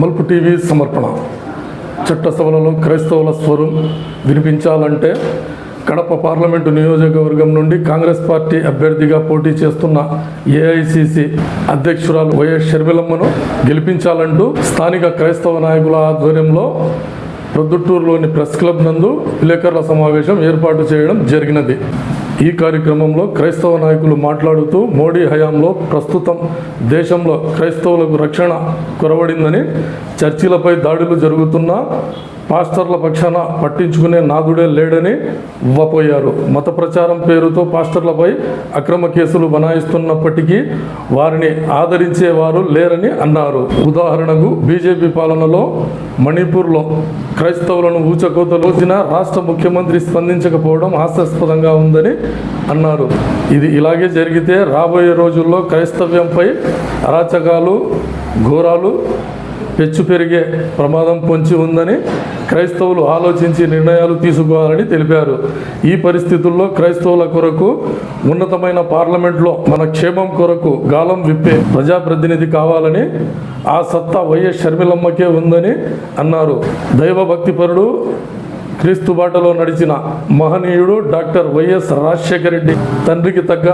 మల్పు TV సమర్పణ. చట్టసభలలో క్రైస్తవుల స్వరం వినిపించాలంటే కడప పార్లమెంటు నియోజకవర్గం నుండి కాంగ్రెస్ పార్టీ అభ్యర్థిగా పోటీ చేస్తున్న ఏఐసిసి అధ్యక్షురాలు వైఎస్ షర్మిలమ్మను గెలిపించాలంటూ స్థానిక క్రైస్తవ నాయకుల ఆధ్వర్యంలో ప్రొద్దుటూరులోని ప్రెస్ క్లబ్ నందు విలేకరుల సమావేశం ఏర్పాటు చేయడం జరిగినది. ఈ కార్యక్రమంలో క్రైస్తవ నాయకులు మాట్లాడుతూ మోడీ హయాంలో ప్రస్తుతం దేశంలో క్రైస్తవులకు రక్షణ కొరవడిందని చర్చిలపై దాడులు జరుగుతున్నా పాస్టర్ల పక్షాన పట్టించుకునే నాదుడే లేడని ఉవ్వపోయారు మత ప్రచారం పేరుతో పాస్టర్లపై అక్రమ కేసులు బనాయిస్తున్నప్పటికీ వారిని ఆదరించేవారు లేరని అన్నారు. ఉదాహరణకు బీజేపీ పాలనలో మణిపూర్లో క్రైస్తవులను ఊచకోతలోసిన రాష్ట్ర ముఖ్యమంత్రి స్పందించకపోవడం హాస్యాస్పదంగా ఉందని అన్నారు. ఇది ఇలాగే జరిగితే రాబోయే రోజుల్లో క్రైస్తవ్యంపై అరాచకాలు ఘోరాలు పెచ్చు పెరిగే ప్రమాదం పొంచి ఉందని క్రైస్తవులు ఆలోచించి నిర్ణయాలు తీసుకోవాలని తెలిపారు. ఈ పరిస్థితుల్లో క్రైస్తవుల కొరకు ఉన్నతమైన పార్లమెంట్లో మన క్షేమం కొరకు గాలం విప్పే ప్రజాప్రతినిధి కావాలని ఆ సత్తా వైఎస్ షర్మిలమ్మకే ఉందని అన్నారు. దైవభక్తిపరుడు క్రీస్తు బాటలో నడిచిన మహనీయుడు డాక్టర్ వైఎస్ రాజశేఖర రెడ్డి తండ్రికి తగ్గ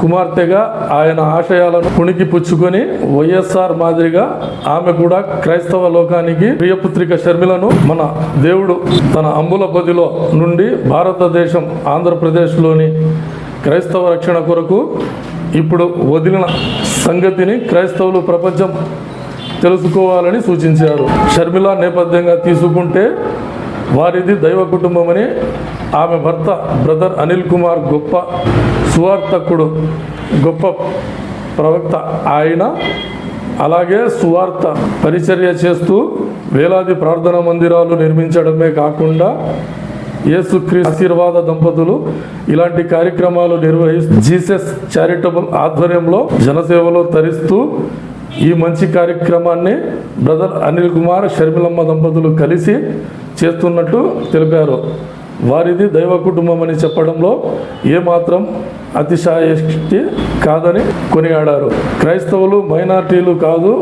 కుమార్తెగా ఆయన ఆశయాలను పుణికి పుచ్చుకొని వైఎస్ఆర్ మాదిరిగా ఆమె కూడా క్రైస్తవ లోకానికి ప్రియపుత్రిక షర్మిలను మన దేవుడు తన అంబుల బదిలో నుండి భారతదేశం ఆంధ్రప్రదేశ్లోని క్రైస్తవ రక్షణ కొరకు ఇప్పుడు వదిలిన సంగతిని క్రైస్తవులు ప్రపంచం తెలుసుకోవాలని సూచించారు. షర్మిల నేపథ్యంగా తీసుకుంటే వారిది దైవ కుటుంబమని ఆమె భర్త బ్రదర్ అనిల్ కుమార్ గొప్ప సువార్తకుడు గొప్ప ప్రవక్త ఆయన. అలాగే సువార్త పరిచర్య చేస్తూ వేలాది ప్రార్థనా మందిరాలు నిర్మించడమే కాకుండా యేసుక్రీ ఆశీర్వాద దంపతులు ఇలాంటి కార్యక్రమాలు నిర్వహిస్తూ జీసస్ చారిటబుల్ ఆధ్వర్యంలో జనసేవలో తరిస్తూ ఈ మంచి కార్యక్రమాన్ని బ్రదర్ అనిల్ కుమార్ షర్మిలమ్మ దంపతులు కలిసి చేస్తున్నట్టు తెలిపారు. వారిది దైవ కుటుంబం అని చెప్పడంలో ఏమాత్రం అతిశయక్తి కాదని కొనియాడారు. క్రైస్తవులు మైనార్టీలు కాదు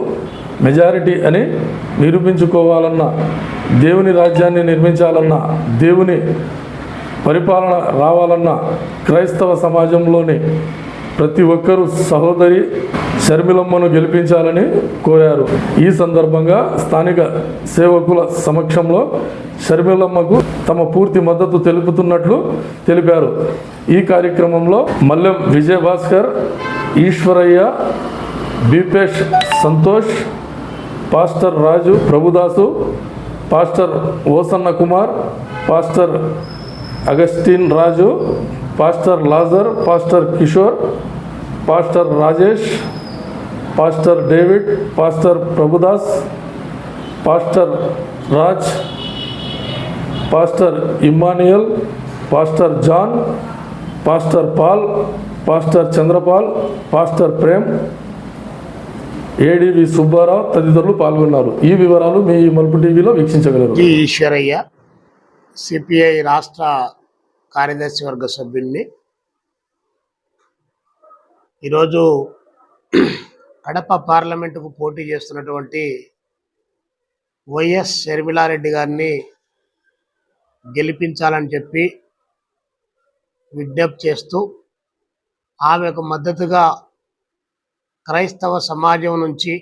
మెజారిటీ అని నిరూపించుకోవాలన్న దేవుని రాజ్యాన్ని నిర్మించాలన్న దేవుని పరిపాలన రావాలన్న క్రైస్తవ సమాజంలోని ప్రతి ఒక్కరూ సహోదరి షర్మిలమ్మను గెలిపించాలని కోరారు. ఈ సందర్భంగా స్థానిక సేవకుల సమక్షంలో షర్మిలమ్మకు తమ పూర్తి మద్దతు తెలుపుతున్నట్లు తెలిపారు. ఈ కార్యక్రమంలో Mallem Vijayabhaskar Eshwaraiah Bipesh Santosh pastor Raju Prabhudasu pastor Osanna Kumar pastor Augustine Raju pastor Lazar pastor Kishore pastor Rajesh pastor David pastor Prabhudas pastor Raj pastor Immanuel pastor John pastor Paul pastor Chandrapal pastor Prem ADV Subbarao తదితరులు పాల్గొన్నారు. ఈ వివరాలు మీ మలుపు టీవీలో వీక్షించగలరు. Eshwaraiah CPI రాష్ట్ర కార్యదర్శి వర్గ సభ్యుల్ని ఈరోజు కడప పార్లమెంటుకు పోటీ చేస్తున్నటువంటి వైఎస్ షర్మిలారెడ్డి గారిని గెలిపించాలని చెప్పి విజ్ఞప్తి చేస్తూ ఆమెకు మద్దతుగా క్రైస్తవ సమాజం నుంచి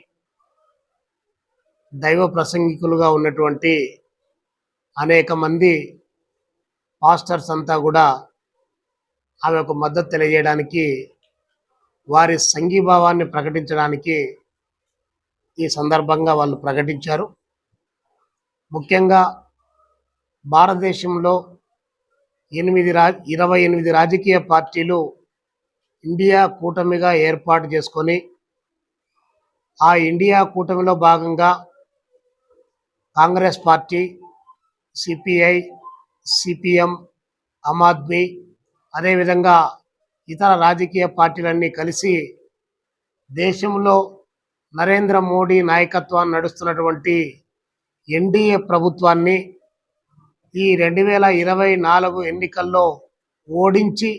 దైవ ప్రసంగికులుగా ఉన్నటువంటి అనేక మంది పాస్టర్స్ అంతా కూడా ఆమెకు మద్దతు తెలియజేయడానికి వారి సంఘీభావాన్ని ప్రకటించడానికి ఈ సందర్భంగా వాళ్ళు ప్రకటించారు. ముఖ్యంగా భారతదేశంలో ఎనిమిది రా ఇరవై ఎనిమిది రాజకీయ పార్టీలు ఇండియా కూటమిగా ఏర్పాటు చేసుకొని ఆ ఇండియా కూటమిలో భాగంగా Congress party CPI CPM Aam Aadmi అదేవిధంగా ఇతర రాజకీయ పార్టీలన్నీ కలిసి దేశంలో నరేంద్ర మోడీ నాయకత్వాన్ని నడుస్తున్నటువంటి ఎన్డీఏ ప్రభుత్వాన్ని ఈ రెండు వేల ఇరవై నాలుగు ఎన్నికల్లో ఓడించి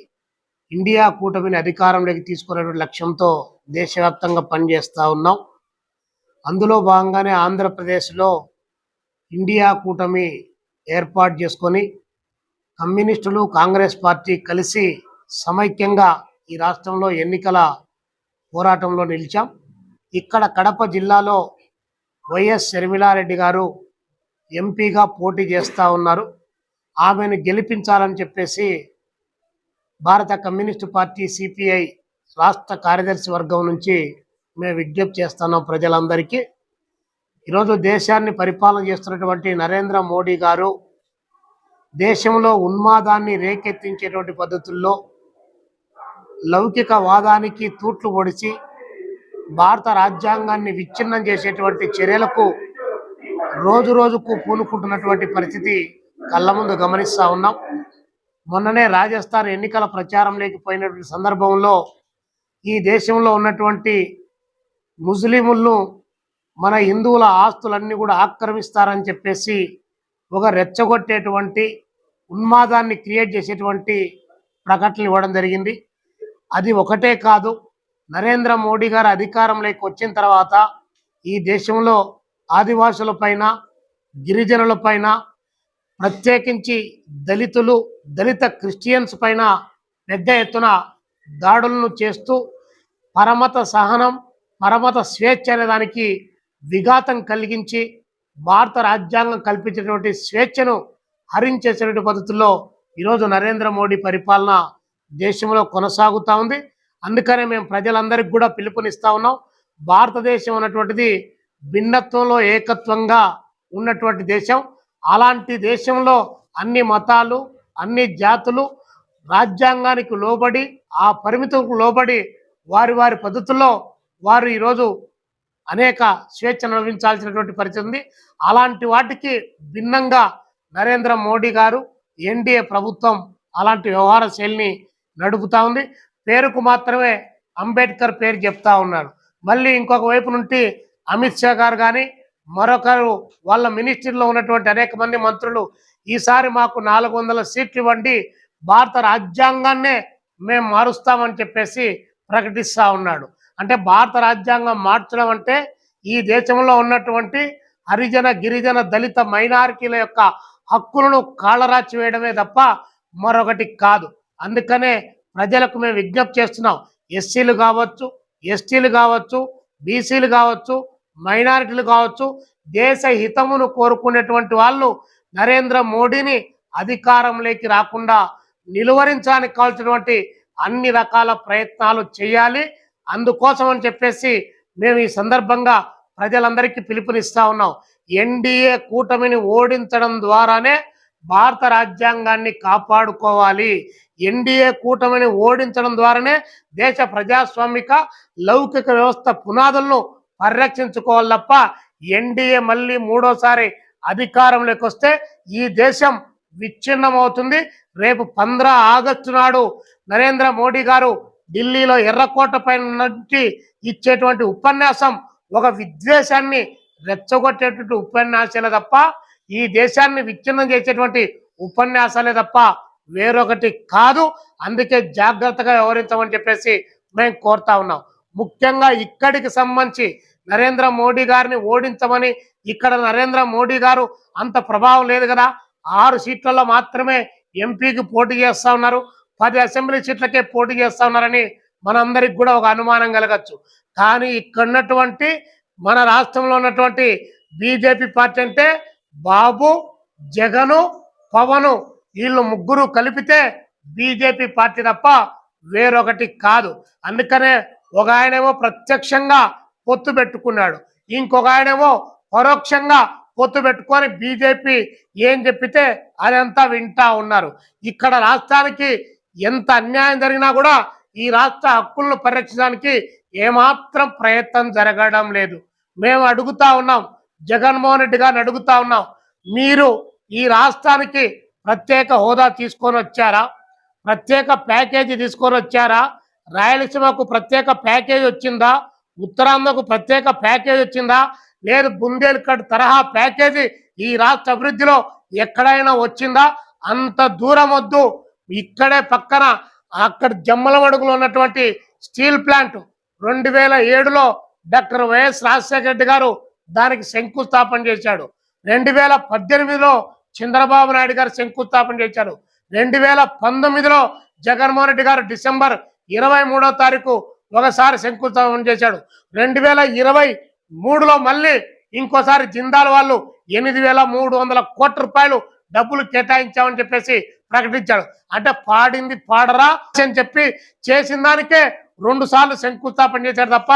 ఇండియా కూటమిని అధికారంలోకి తీసుకునేటువంటి లక్ష్యంతో దేశవ్యాప్తంగా పనిచేస్తూ ఉన్నాం. అందులో భాగంగానే ఆంధ్రప్రదేశ్లో ఇండియా కూటమి ఏర్పాటు చేసుకొని కమ్యూనిస్టులు కాంగ్రెస్ పార్టీ కలిసి సమైక్యంగా ఈ రాష్ట్రంలో ఎన్నికల పోరాటంలో నిలిచాం. ఇక్కడ కడప జిల్లాలో వైఎస్ శర్మిలారెడ్డి గారు ఎంపీగా పోటీ చేస్తూ ఉన్నారు. ఆమెను గెలిపించాలని చెప్పేసి భారత కమ్యూనిస్టు పార్టీ సిపిఐ రాష్ట్ర కార్యదర్శి వర్గం నుంచి మేము విజ్ఞప్తి చేస్తున్నాం ప్రజలందరికీ. ఈరోజు దేశాన్ని పరిపాలన చేస్తున్నటువంటి నరేంద్ర మోడీ గారు దేశంలో ఉన్మాదాన్ని రేకెత్తించేటువంటి పద్ధతుల్లో లౌకిక వాదానికి తూట్లు పొడిచి భారత రాజ్యాంగాన్ని విచ్ఛిన్నం చేసేటువంటి చర్యలకు రోజు రోజుకు పూనుకుంటున్నటువంటి పరిస్థితి కళ్ళ ముందు గమనిస్తూ ఉన్నాం. మొన్ననే రాజస్థాన్ ఎన్నికల ప్రచారం లేకపోయినటువంటి సందర్భంలో ఈ దేశంలో ఉన్నటువంటి ముస్లింలను మన హిందువుల ఆస్తులన్నీ కూడా ఆక్రమిస్తారని చెప్పేసి ఒక రెచ్చగొట్టేటువంటి ఉన్మాదాన్ని క్రియేట్ చేసేటువంటి ప్రకటనలు ఇవ్వడం జరిగింది. అది ఒకటే కాదు. నరేంద్ర మోడీ గారు అధికారంలోకి వచ్చిన తర్వాత ఈ దేశంలో ఆదివాసుల పైన గిరిజనుల పైన ప్రత్యేకించి దళితులు దళిత క్రిస్టియన్స్ పైన పెద్ద ఎత్తున దాడులను చేస్తూ పరమత సహనం పరమత స్వేచ్ఛ అనే దానికి విఘాతం కలిగించి భారత రాజ్యాంగం కల్పించినటువంటి స్వేచ్ఛను హరించేసేటువంటి పద్ధతుల్లో ఈరోజు నరేంద్ర మోడీ పరిపాలన దేశంలో కొనసాగుతూ ఉంది. అందుకనే మేము ప్రజలందరికీ కూడా పిలుపునిస్తా ఉన్నాం. భారతదేశం ఉన్నటువంటిది భిన్నత్వంలో ఏకత్వంగా ఉన్నటువంటి దేశం. అలాంటి దేశంలో అన్ని మతాలు అన్ని జాతులు రాజ్యాంగానికి లోబడి ఆ పరిమితులకు లోబడి వారి వారి పద్ధతుల్లో వారు ఈరోజు అనేక స్వేచ్ఛను అనుభవించాల్సినటువంటి పరిస్థితి ఉంది. అలాంటి వాటికి భిన్నంగా నరేంద్ర మోడీ గారు ఎన్డీఏ ప్రభుత్వం అలాంటి వ్యవహార శైలిని నడుపుతా ఉంది. పేరుకు మాత్రమే అంబేద్కర్ పేరు చెప్తా ఉన్నారు మళ్ళీ ఇంకొక వైపు నుండి అమిత్ షా గారు కానీ మరొకరు వాళ్ళ మినిస్ట్రీలో ఉన్నటువంటి అనేక మంది మంత్రులు ఈసారి మాకు నాలుగు వందల సీట్లు ఇవ్వండి. భారత రాజ్యాంగాన్నే మేము మారుస్తామని చెప్పేసి ప్రకటిస్తూ ఉన్నాడు. అంటే భారత రాజ్యాంగం మార్చడం అంటే ఈ దేశంలో ఉన్నటువంటి హరిజన గిరిజన దళిత మైనారిటీల యొక్క హక్కులను కాళ్ళరాచి వేయడమే తప్ప మరొకటి కాదు. అందుకనే ప్రజలకు మేము విజ్ఞప్తి చేస్తున్నాం. ఎస్సీలు కావచ్చు ఎస్టీలు కావచ్చు బీసీలు కావచ్చు మైనారిటీలు కావచ్చు దేశ హితమును కోరుకునేటువంటి వాళ్ళు నరేంద్ర మోడీని అధికారంలోకి రాకుండా నిలువరించడానికి కావాల్సినటువంటి అన్ని రకాల ప్రయత్నాలు చేయాలి. అందుకోసం అని చెప్పేసి మేము ఈ సందర్భంగా ప్రజలందరికీ పిలుపునిస్తా ఉన్నాం. ఎన్డీఏ కూటమిని ఓడించడం ద్వారానే భారత రాజ్యాంగాన్ని కాపాడుకోవాలి. ఎన్డీఏ కూటమిని ఓడించడం ద్వారానే దేశ ప్రజాస్వామిక లౌకిక వ్యవస్థ పునాదులను పరిరక్షించుకోవాలి తప్ప ఎన్డీఏ మళ్ళీ మూడోసారి అధికారంలోకి వస్తే ఈ దేశం విచ్ఛిన్నమవుతుంది. రేపు పంద్ర ఆగస్టు నాడు నరేంద్ర మోడీ గారు ఢిల్లీలో ఎర్రకోట పైన ఇచ్చేటువంటి ఉపన్యాసం ఒక విద్వేషాన్ని రెచ్చగొట్టేటువంటి ఉపన్యాసాలే తప్ప ఈ దేశాన్ని విచ్ఛిన్నం చేసేటువంటి ఉపన్యాసాలే తప్ప వేరొకటి కాదు. అందుకే జాగ్రత్తగా వ్యవహరించమని చెప్పేసి మేము కోరుతా ఉన్నాం. ముఖ్యంగా ఇక్కడికి సంబంధించి నరేంద్ర మోడీ గారిని ఓడించమని ఇక్కడ నరేంద్ర మోడీ గారు అంత ప్రభావం లేదు కదా. ఆరు సీట్లలో మాత్రమే ఎంపీకి పోటీ చేస్తూ ఉన్నారు. పది అసెంబ్లీ సీట్లకే పోటీ చేస్తూ ఉన్నారని మనందరికి కూడా ఒక అనుమానం కలగచ్చు. కానీ ఇక్కడ ఉన్నటువంటి మన రాష్ట్రంలో ఉన్నటువంటి బీజేపీ పార్టీ అంటే బాబు జగను పవను వీళ్ళు ముగ్గురు కలిపితే బీజేపీ పార్టీ తప్ప వేరొకటి కాదు. అందుకనే ఒక ఆయనేమో ప్రత్యక్షంగా పొత్తు పెట్టుకున్నాడు. ఇంకొక ఆయనేమో పరోక్షంగా పొత్తు పెట్టుకొని బీజేపీ ఏం చెప్పితే అదంతా వింటా ఉన్నారు. ఇక్కడ రాష్ట్రానికి ఎంత అన్యాయం జరిగినా కూడా ఈ రాష్ట్ర హక్కులను పరిరక్షించడానికి ఏమాత్రం ప్రయత్నం జరగడం లేదు. మేము అడుగుతా ఉన్నాం జగన్మోహన్ రెడ్డి గారిని అడుగుతా ఉన్నాం. మీరు ఈ రాష్ట్రానికి ప్రత్యేక హోదా తీసుకొని వచ్చారా? ప్రత్యేక ప్యాకేజీ తీసుకొని వచ్చారా? రాయలసీమకు ప్రత్యేక ప్యాకేజీ వచ్చిందా? ఉత్తరాంధ్రకు ప్రత్యేక ప్యాకేజీ వచ్చిందా? లేదు బుందేల్ఖండ్ తరహా ప్యాకేజీ ఈ రాష్ట్ర అభివృద్ధిలో ఎక్కడైనా వచ్చిందా? అంత దూరం వద్దు. ఇక్కడే పక్కన అక్కడ జమ్మలమడుగులో ఉన్నటువంటి స్టీల్ ప్లాంట్. రెండు వేల ఏడులో డాక్టర్ వైఎస్ రాజశేఖర రెడ్డి గారు దానికి శంకుస్థాపన చేశాడు. రెండు వేల పద్దెనిమిదిలో చంద్రబాబు నాయుడు గారు శంకుస్థాపన చేశాడు రెండు వేల పంతొమ్మిదిలో జగన్మోహన్ రెడ్డి గారు డిసెంబర్ ఇరవై మూడో తారీఖు ఒకసారి శంకుస్థాపన చేశాడు. రెండు వేల ఇరవై మూడులో మళ్ళీ ఇంకోసారి జిందాల్ వాళ్ళు ఎనిమిది వేల మూడు వందల కోట్ల రూపాయలు డబ్బులు కేటాయించామని చెప్పేసి ప్రకటించాడు. అంటే పాడింది పాడరా అని చెప్పి చేసిన దానికే రెండు సార్లు శంకుస్థాపన చేశాడు తప్ప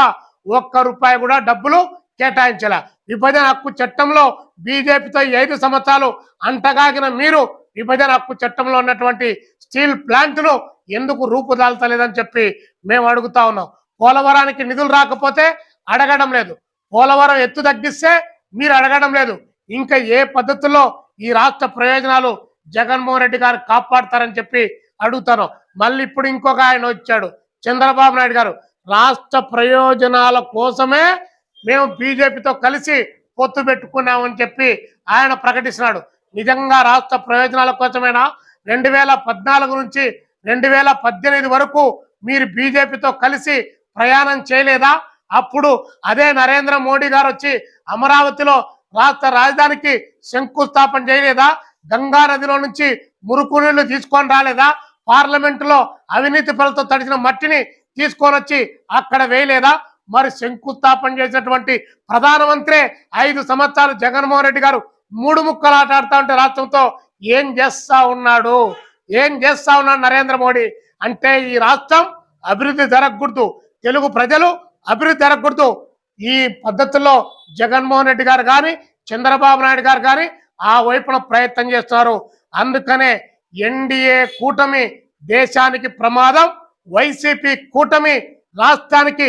ఒక్క రూపాయి కూడా డబ్బులు కేటాయించాల. విభజన హక్కు చట్టంలో బీజేపీతో ఐదు సంవత్సరాలు అంటగాగిన మీరు విభజన హక్కు చట్టంలో ఉన్నటువంటి స్టీల్ ప్లాంట్ను ఎందుకు రూపుదాల్చలేదని చెప్పి మేము అడుగుతా ఉన్నాం. పోలవరానికి నిధులు రాకపోతే అడగడం లేదు. పోలవరం ఎత్తు తగ్గిస్తే మీరు అడగడం లేదు. ఇంకా ఏ పద్ధతుల్లో ఈ రాష్ట్ర ప్రయోజనాలు జగన్మోహన్ రెడ్డి గారు కాపాడతారని చెప్పి అడుగుతాను. మళ్ళీ ఇప్పుడు ఇంకొక ఆయన వచ్చాడు. చంద్రబాబు నాయుడు గారు. రాష్ట్ర ప్రయోజనాల కోసమే మేము బీజేపీతో కలిసి పొత్తు పెట్టుకున్నామని చెప్పి ఆయన ప్రకటిస్తున్నాడు. నిజంగా రాష్ట్ర ప్రయోజనాల కోసమేనా? రెండు వేల పద్నాలుగు నుంచి రెండు వేల పద్దెనిమిది వరకు మీరు బీజేపీతో కలిసి ప్రయాణం చేయలేదా? అప్పుడు అదే నరేంద్ర మోడీ గారు వచ్చి అమరావతిలో రాష్ట్ర రాజధానికి శంకుస్థాపన చేయలేదా? గంగా నదిలో నుంచి మురుకు నీళ్ళు తీసుకొని రాలేదా? పార్లమెంటులో అవినీతి పనులతో తడిచిన మట్టిని తీసుకొని వచ్చి అక్కడ వేయలేదా? మరి శంకుస్థాపన చేసినటువంటి ప్రధానమంత్రి ఐదు సంవత్సరాలు జగన్మోహన్ రెడ్డి గారు మూడు ముక్కలు ఆటాడుతూ ఉంటే రాష్ట్రంతో ఏం చేస్తా ఉన్నాడు? ఏం చేస్తా ఉన్నాడు నరేంద్ర మోడీ? అంటే ఈ రాష్ట్రం అభివృద్ధి జరగకూడదు. తెలుగు ప్రజలు అభివృద్ధి జరగకూడదు. ఈ పద్ధతుల్లో జగన్మోహన్ రెడ్డి గారు కానీ చంద్రబాబు నాయుడు గారు కానీ ఆ వైపున ప్రయత్నం చేస్తున్నారు. అందుకనే ఎన్డీఏ కూటమి దేశానికి ప్రమాదం వైసీపీ కూటమి రాష్ట్రానికి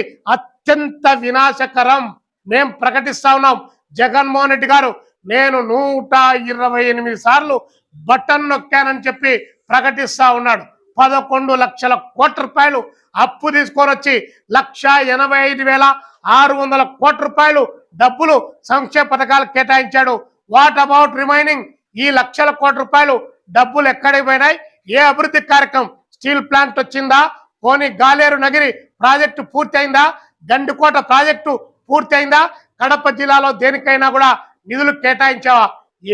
అత్యంత వినాశకరం. మేం ప్రకటిస్తా ఉన్నాం. జగన్మోహన్ రెడ్డి గారు నేను నూట ఇరవై ఎనిమిది సార్లు బటన్ నొక్కానని చెప్పి ప్రకటిస్తా ఉన్నాడు. పదకొండు లక్షల కోట్ల రూపాయలు అప్పు తీసుకొని వచ్చి లక్ష ఎనభై ఐదు వేల ఆరు వందల కోట్ల రూపాయలు డబ్బులు సంక్షేమ పథకాలు కేటాయించాడు. వాట్ అబౌట్ రిమైనింగ్ ఈ లక్షల కోట్ల రూపాయలు డబ్బులు ఎక్కడికి పోయినాయి? ఏ అభివృద్ధి కార్యక్రమం? స్టీల్ ప్లాంట్ వచ్చిందా? పోనీ గాలేరు నగిరి ప్రాజెక్టు పూర్తి అయిందా గండికోట ప్రాజెక్టు పూర్తయిందా? కడప జిల్లాలో దేనికైనా కూడా నిధులు కేటాయించావా?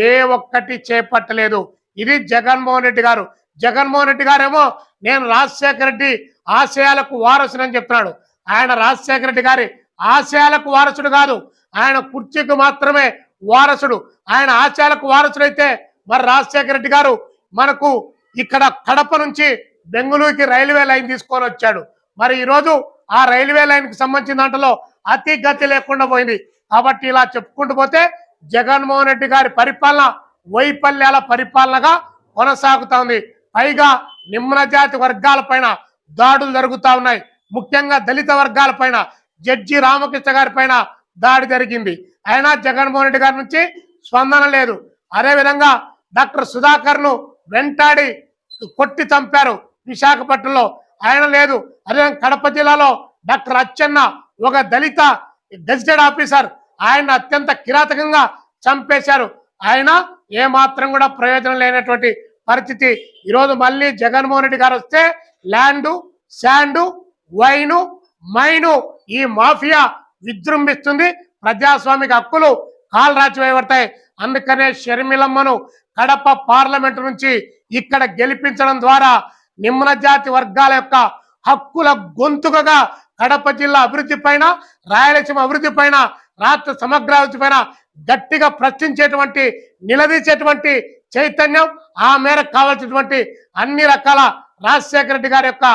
ఏ ఒక్కటి చేపట్టలేదు. ఇది జగన్మోహన్ రెడ్డి గారు. జగన్మోహన్ రెడ్డి గారేమో నేను రాజశేఖర రెడ్డి ఆశయాలకు వారసునని చెప్తున్నాడు. ఆయన రాజశేఖర రెడ్డి గారి ఆశయాలకు వారసుడు కాదు. ఆయన కుర్చీకి మాత్రమే వారసుడు. ఆయన ఆశయాలకు వారసుడైతే మరి రాజశేఖర రెడ్డి గారు మనకు ఇక్కడ కడప నుంచి బెంగళూరుకి రైల్వే లైన్ తీసుకొని వచ్చాడు. మరి ఈరోజు ఆ రైల్వే లైన్కు సంబంధించిన దాంట్లో అతి గతి లేకుండా పోయింది. కాబట్టి ఇలా చెప్పుకుంటూ పోతే జగన్మోహన్ రెడ్డి గారి పరిపాలన వైఫల్యాల పరిపాలనగా కొనసాగుతోంది పైగా నిమ్న జాతి వర్గాల పైన దాడులు జరుగుతా ఉన్నాయి. ముఖ్యంగా దళిత వర్గాల పైన జడ్జి రామకృష్ణ గారి పైన దాడి జరిగింది. అయినా జగన్మోహన్ రెడ్డి గారి నుంచి స్పందన లేదు. అదేవిధంగా డాక్టర్ సుధాకర్ను వెంటాడి కొట్టి చంపారు విశాఖపట్నంలో. ఆయన లేదు. అదే కడప జిల్లాలో డాక్టర్ అచ్చెన్న ఒక దళిత గజిటెడ్ ఆఫీసర్ ఆయన అత్యంత కిరాతకంగా చంపేశారు. ఆయన ఏమాత్రం కూడా ప్రయోజనం లేనటువంటి పరిస్థితి. ఈరోజు మళ్ళీ జగన్మోహన్ రెడ్డి గారు వస్తే ల్యాండు శాండు వైను మైను ఈ మాఫియా విజృంభిస్తుంది. ప్రజాస్వామిక హక్కులు కాలు రాచివేయబడతాయి అందుకనే షర్మిలమ్మను కడప పార్లమెంటు నుంచి ఇక్కడ గెలిపించడం ద్వారా నిమ్న జాతి వర్గాల యొక్క హక్కుల గొంతుకగా కడప జిల్లా అభివృద్ధి పైన రాయలసీమ అభివృద్ధి పైన రాష్ట్ర సమగ్రాభివృద్ధి పైన గట్టిగా ప్రశ్నించేటువంటి నిలదీసేటువంటి చైతన్యం ఆ మేరకు కావాల్సినటువంటి అన్ని రకాల రాజశేఖర రెడ్డి గారి యొక్క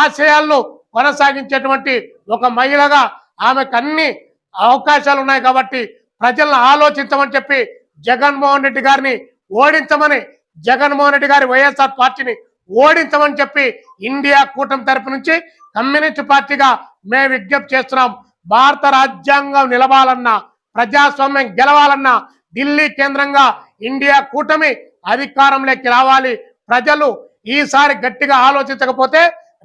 ఆశయాలను కొనసాగించేటువంటి ఒక మహిళగా ఆమెకు అన్ని అవకాశాలు ఉన్నాయి కాబట్టి ప్రజలను ఆలోచించమని చెప్పి జగన్మోహన్ రెడ్డి గారిని ఓడించమని జగన్మోహన్ రెడ్డి గారి వైఎస్ఆర్ పార్టీని ఓడించమని చెప్పి ఇండియా కూటమి తరపు నుంచి కమ్యూనిస్ట్ పార్టీగా మేము విజ్ఞప్తి చేస్తున్నాం. భారత రాజ్యాంగం నిలవాలన్నా ప్రజాస్వామ్యం గెలవాలన్నా ఢిల్లీ కేంద్రంగా ఇండియా కూటమి అధికారంలోకి రావాలి. ప్రజలు ఈసారి గట్టిగా ఆలోచించకపోతే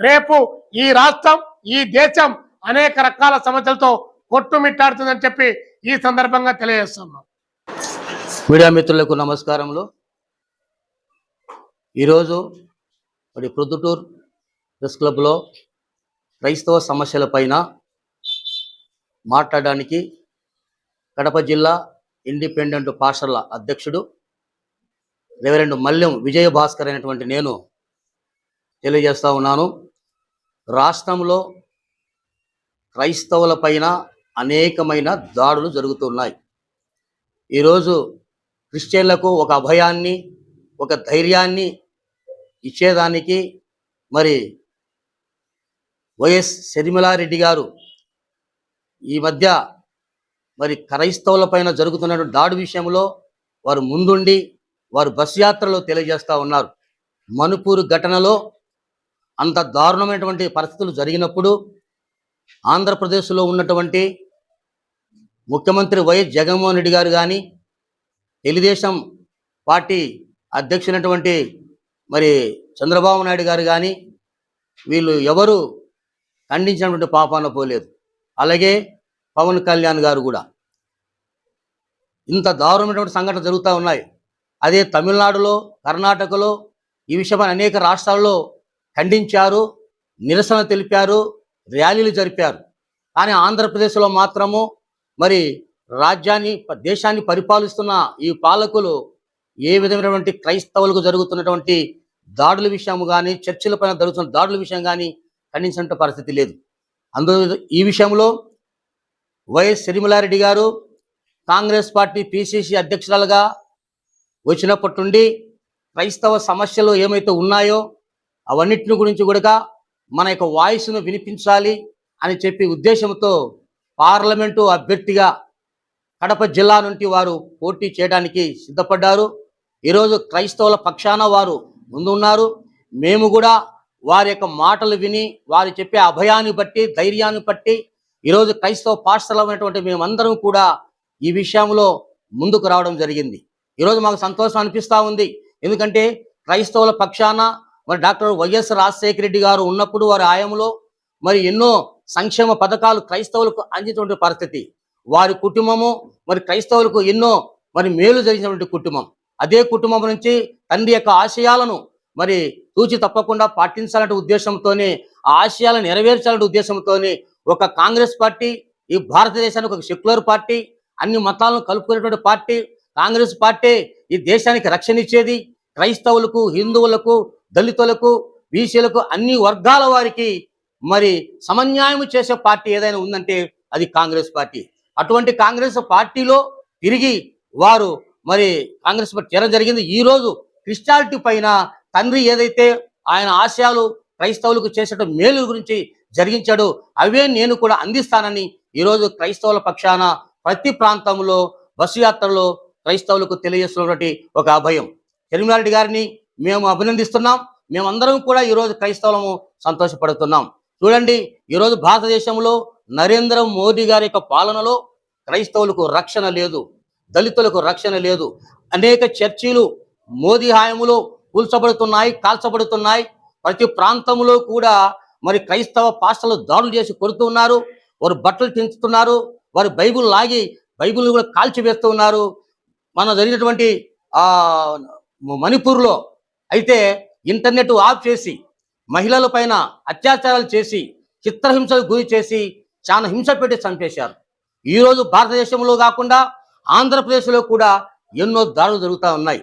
రేపు ఈ రాష్ట్రం ఈ దేశం అనేక రకాల సమస్యలతో కొట్టుమిట్టాడుతుందని చెప్పి ఈ సందర్భంగా తెలియజేస్తున్నాం. మీడియా మిత్రులకు నమస్కారములు. ఈరోజు మరి ప్రొద్దుటూర్ ప్రెస్ క్లబ్లో క్రైస్తవ సమస్యలపైన మాట్లాడడానికి కడప జిల్లా ఇండిపెండెంట్ పాస్టర్ల అధ్యక్షుడు రెవరెండు మల్లెం విజయ భాస్కర్ అయినటువంటి నేను తెలియజేస్తా ఉన్నాను. రాష్ట్రంలో క్రైస్తవులపైన అనేకమైన దాడులు జరుగుతున్నాయి. ఈరోజు క్రిస్టియన్లకు ఒక అభయాన్ని ఒక ధైర్యాన్ని ఇచ్చేదానికి మరి వైఎస్ శర్మిలారెడ్డి గారు ఈ మధ్య మరి క్రైస్తవుల పైన జరుగుతున్నటువంటి దాడి విషయంలో వారు ముందుండి వారు బస్ యాత్రలో తెలియజేస్తూ ఉన్నారు. మణిపూర్ ఘటనలో అంత దారుణమైనటువంటి పరిస్థితులు జరిగినప్పుడు ఆంధ్రప్రదేశ్లో ఉన్నటువంటి ముఖ్యమంత్రి వైఎస్ జగన్మోహన్ రెడ్డి గారు కానీ తెలుగుదేశం పార్టీ అధ్యక్షునటువంటి మరి చంద్రబాబు నాయుడు గారు కానీ వీళ్ళు ఎవరు ఖండించినటువంటి పాపాన పోలేదు. అలాగే పవన్ కళ్యాణ్ గారు కూడా. ఇంత దారుణమైనటువంటి సంఘటన జరుగుతూ ఉన్నాయి. అదే తమిళనాడులో కర్ణాటకలో ఈ విషయమని అనేక రాష్ట్రాల్లో ఖండించారు నిరసన తెలిపారు ర్యాలీలు జరిపారు. కానీ ఆంధ్రప్రదేశ్లో మాత్రము మరి రాజ్యాన్ని దేశాన్ని పరిపాలిస్తున్న ఈ పాలకులు ఏ విధమైనటువంటి క్రైస్తవులకు జరుగుతున్నటువంటి దాడుల విషయం కానీ చర్చిల పైన జరుగుతున్న దాడుల విషయం కానీ ఖండించిన పరిస్థితి లేదు. అందులో ఈ విషయంలో వైఎస్ శర్మిలారెడ్డి గారు కాంగ్రెస్ పార్టీ పిసిసి అధ్యక్షురాలుగా వచ్చినప్పటి నుండి క్రైస్తవ సమస్యలు ఏమైతే ఉన్నాయో అవన్నిటిని గురించి కూడా మన యొక్క వాయిస్ను వినిపించాలి అని చెప్పి ఉద్దేశంతో పార్లమెంటు అభ్యర్థిగా కడప జిల్లా నుండి వారు పోటీ చేయడానికి సిద్ధపడ్డారు. ఈరోజు క్రైస్తవుల పక్షాన వారు ముందున్నారు. మేము కూడా వారి యొక్క మాటలు విని వారు చెప్పే అభయాన్ని బట్టి ధైర్యాన్ని బట్టి ఈరోజు క్రైస్తవ పాఠశాలమైనటువంటి మేమందరం కూడా ఈ విషయంలో ముందుకు రావడం జరిగింది. ఈరోజు మాకు సంతోషం అనిపిస్తూ ఉంది. ఎందుకంటే క్రైస్తవుల పక్షాన మరి డాక్టర్ వైఎస్ రాజశేఖర రెడ్డి గారు ఉన్నప్పుడు వారి ఆయంలో మరి ఎన్నో సంక్షేమ పథకాలు క్రైస్తవులకు అందించినటువంటి పరిస్థితి. వారి కుటుంబము మరి క్రైస్తవులకు ఎన్నో మరి మేలు జరిగినటువంటి కుటుంబం. అదే కుటుంబం నుంచి తండ్రి యొక్క ఆశయాలను మరి తూచి తప్పకుండా పాటించాలంటే ఉద్దేశంతోనే ఆ ఆశయాలను నెరవేర్చాలంటే ఉద్దేశంతోనే ఒక కాంగ్రెస్ పార్టీ ఈ భారతదేశానికి ఒక సెక్యులర్ పార్టీ అన్ని మతాలను కలుపుకునేటువంటి పార్టీ కాంగ్రెస్ పార్టీ ఈ దేశానికి రక్షణ ఇచ్చేది. క్రైస్తవులకు హిందువులకు దళితులకు బీసీలకు అన్ని వర్గాల వారికి మరి సమన్యాయం చేసే పార్టీ ఏదైనా ఉందంటే అది కాంగ్రెస్ పార్టీ. అటువంటి కాంగ్రెస్ పార్టీలో తిరిగి వారు మరి కాంగ్రెస్ పార్టీ చేరడం జరిగింది. ఈరోజు క్రిస్టాలిటీ పైన తండ్రి ఏదైతే ఆయన ఆశయాలు క్రైస్తవులకు చేసేట మేలు గురించి జరిగించాడు అవే నేను కూడా అందిస్తానని ఈరోజు క్రైస్తవుల పక్షాన ప్రతి ప్రాంతంలో బస్సు యాత్రలో క్రైస్తవులకు తెలియజేస్తున్నటువంటి ఒక అభయం. రెడ్డి గారిని మేము అభినందిస్తున్నాం. మేమందరం కూడా ఈరోజు క్రైస్తవులము సంతోషపడుతున్నాం. చూడండి ఈరోజు భారతదేశంలో నరేంద్ర మోదీ గారి యొక్క పాలనలో క్రైస్తవులకు రక్షణ లేదు. దళితులకు రక్షణ లేదు. అనేక చర్చీలు మోదీ హాయములో కూల్చబడుతున్నాయి కాల్చబడుతున్నాయి. ప్రతి ప్రాంతంలో కూడా మరి క్రైస్తవ పాస్టర్లు దాడులు చేసి కొడుతున్నారు వారు బట్టలు తెంచుతున్నారు వారి బైబిల్ లాగి బైబుల్ని కూడా కాల్చివేస్తూ ఉన్నారు. మన జరిగినటువంటి మణిపూర్లో అయితే ఇంటర్నెట్ ఆఫ్ చేసి మహిళల పైన అత్యాచారాలు చేసి చిత్రహింసకు గురి చేసి చాలా హింస పెట్టి చంపేశారు. ఈరోజు భారతదేశంలో కాకుండా ఆంధ్రప్రదేశ్లో కూడా ఎన్నో దాడులు జరుగుతూ ఉన్నాయి.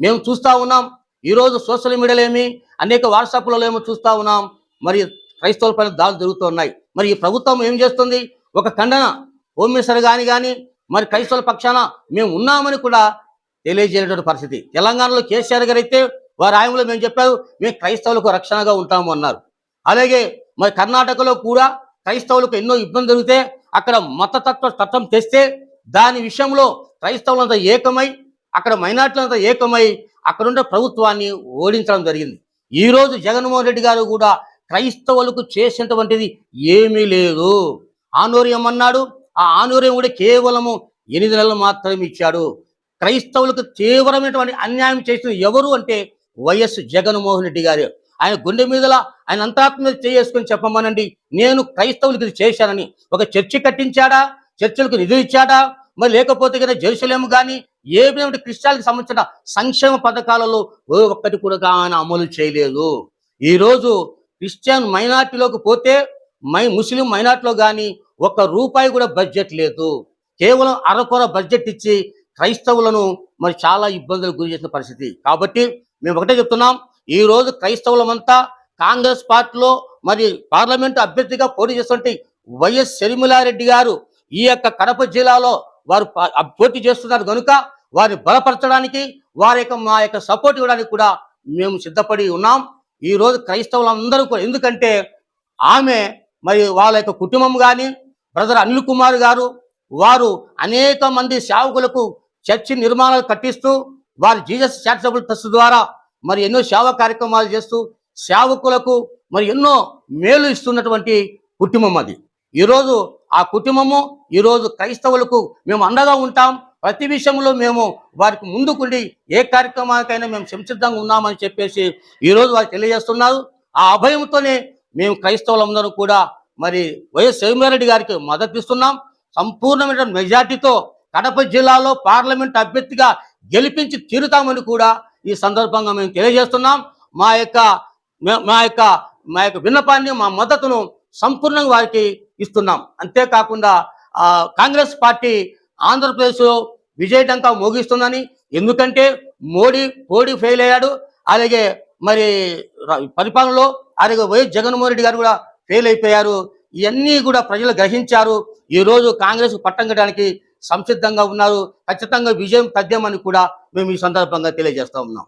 మేము చూస్తూ ఉన్నాం. ఈరోజు సోషల్ మీడియాలో ఏమి అనేక వాట్సాప్లలో ఏమో చూస్తూ ఉన్నాం. మరి క్రైస్తవుల పైన దాడులు జరుగుతూ ఉన్నాయి. మరి ఈ ప్రభుత్వం ఏం చేస్తుంది? ఒక ఖండన. హోమ్ మినిస్టర్ కానీ కానీ మరి క్రైస్తవుల పక్షాన మేము ఉన్నామని కూడా తెలియజేయనటువంటి పరిస్థితి. తెలంగాణలో కేసీఆర్ గారు అయితే వారి ఆయనలో మేము చెప్పారు మేము క్రైస్తవులకు రక్షణగా ఉంటాము అన్నారు. అలాగే మరి కర్ణాటకలో కూడా క్రైస్తవులకు ఎన్నో ఇబ్బంది జరిగితే అక్కడ మతతత్వ చట్టం తెస్తే దాని విషయంలో క్రైస్తవులంతా ఏకమై అక్కడ మైనార్టీలంతా ఏకమై అక్కడుండే ప్రభుత్వాన్ని ఓడించడం జరిగింది. ఈరోజు జగన్మోహన్ రెడ్డి గారు కూడా క్రైస్తవులకు చేసినటువంటిది ఏమీ లేదు. ఆనూర్యం అన్నాడు. ఆ ఆనూర్యం కూడా కేవలము ఎనిమిది నెలలు మాత్రమే ఇచ్చాడు. క్రైస్తవులకు తీవ్రమైనటువంటి అన్యాయం చేసిన ఎవరు అంటే వైఎస్ జగన్మోహన్ రెడ్డి గారు. ఆయన గుండె మీదలా ఆయన అంతరాత్మ చేసుకుని చెప్పమనండి. నేను క్రైస్తవులకు ఇది చేశానని ఒక చర్చి కట్టించాడా? చర్చలకు నిధులు ఇచ్చాడా? మరి లేకపోతే కనుక జెరూసలేం కానీ ఏ విధమైన క్రిస్టియానికి సంబంధించిన సంక్షేమ పథకాలలో ఏ ఒక్కటి కూడా ఆయన అమలు చేయలేదు. ఈరోజు క్రిస్టియన్ మైనార్టీలోకి పోతే మై ముస్లిం మైనార్టీలో కానీ ఒక్క రూపాయి కూడా బడ్జెట్ లేదు. కేవలం అరకొర బడ్జెట్ ఇచ్చి క్రైస్తవులను మరి చాలా ఇబ్బందులకు గురి చేసిన పరిస్థితి. కాబట్టి మేము ఒకటే చెప్తున్నాం ఈ రోజు క్రైస్తవులమంతా కాంగ్రెస్ పార్టీలో మరి పార్లమెంటు అభ్యర్థిగా పోటీ చేస్తుంటే వైఎస్ షర్మిలారెడ్డి గారు ఈ యొక్క కడప జిల్లాలో వారు పోటీ చేస్తున్నారు కనుక వారిని బలపరచడానికి వారి యొక్క మా యొక్క సపోర్ట్ ఇవ్వడానికి కూడా మేము సిద్ధపడి ఉన్నాం. ఈ రోజు క్రైస్తవులందరూ కూడా ఎందుకంటే ఆమె మరి వాళ్ళ యొక్క కుటుంబం కానీ బ్రదర్ అనిల్ కుమార్ గారు వారు అనేక మంది సేవకులకు చర్చి నిర్మాణాలు కట్టిస్తూ వారు జీజస్ చారిటబుల్ ట్రస్ట్ ద్వారా మరి ఎన్నో సేవా కార్యక్రమాలు చేస్తూ సేవకులకు మరి ఎన్నో మేలు ఇస్తున్నటువంటి కుటుంబం అది. ఈరోజు ఆ కుటుంబము ఈరోజు క్రైస్తవులకు మేము అండగా ఉంటాం. ప్రతి విషయంలో మేము వారికి ముందుకుండి ఏ కార్యక్రమానికైనా మేము సంసిద్ధంగా ఉన్నామని చెప్పేసి ఈరోజు వారు తెలియజేస్తున్నారు. ఆ అభయంతోనే మేము క్రైస్తవులందరూ కూడా మరి వైఎస్ శివమారెడ్డి గారికి మద్దతు ఇస్తున్నాం. సంపూర్ణమైన మెజార్టీతో కడప జిల్లాలో పార్లమెంట్ అభ్యర్థిగా గెలిపించి తీరుతామని కూడా ఈ సందర్భంగా మేము తెలియజేస్తున్నాం. మా యొక్క మా యొక్క మా యొక్క విన్నపాన్ని మా మద్దతును సంపూర్ణంగా వారికి ఇస్తున్నాం. అంతేకాకుండా కాంగ్రెస్ పార్టీ ఆంధ్రప్రదేశ్లో విజయటంకా మోగిస్తుందని ఎందుకంటే మోడీ మోడీ ఫెయిల్ అయ్యాడు. అలాగే మరి పరిపాలనలో అలాగే వైఎస్ జగన్మోహన్ రెడ్డి గారు కూడా ఫెయిల్ అయిపోయారు. ఇవన్నీ కూడా ప్రజలు గ్రహించారు. ఈరోజు కాంగ్రెస్ పట్టంగడానికి సంసిద్ధంగా ఉన్నారు. ఖచ్చితంగా విజయం తథ్యమని కూడా మేము ఈ సందర్భంగా తెలియజేస్తా ఉన్నాం.